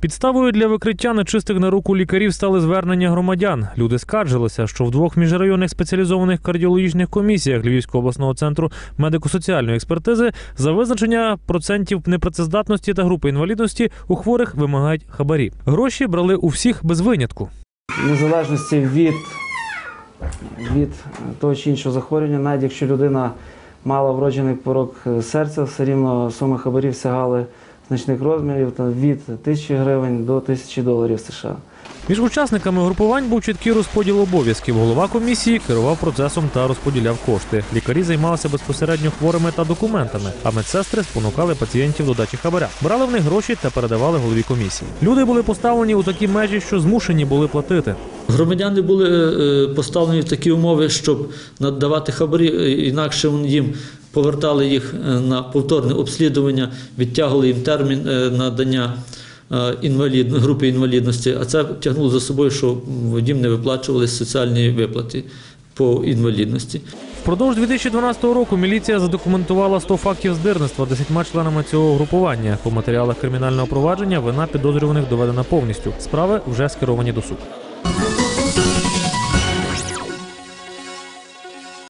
Підставою для викриття нечистих на руку лікарів стали звернення громадян. Люди скаржилися, що в двох міжрайонних спеціалізованих кардіологічних комісіях Львівського обласного центру медико-соціальної експертизи за визначення процентів непрацездатності та групи інвалідності у хворих вимагають хабарі. Гроші брали у всіх без винятку. Незалежності від, від того чи іншого захворювання, навіть якщо людина мала вроджений порок серця, все рівно суми хабарів сягали значних розмірів там, від тисячі гривень до тисячі доларів США. Між учасниками групувань був чіткий розподіл обов'язків. Голова комісії керував процесом та розподіляв кошти. Лікарі займалися безпосередньо хворими та документами, а медсестри спонукали пацієнтів до дачі хабаря. Брали в них гроші та передавали голові комісії. Люди були поставлені у такі межі, що змушені були платити. Громадяни були е, поставлені в такі умови, щоб надавати хабарі, е, інакше їм повертали їх е, на повторне обслідування, відтягували їм термін е, надання е, інвалід, групи інвалідності, а це тягнуло за собою, що їм не виплачували соціальні виплати по інвалідності. Впродовж 2012 року міліція задокументувала 100 фактів здирництва десятьма членами цього групування. По матеріалах кримінального провадження вина підозрюваних доведена повністю. Справи вже скеровані до суду.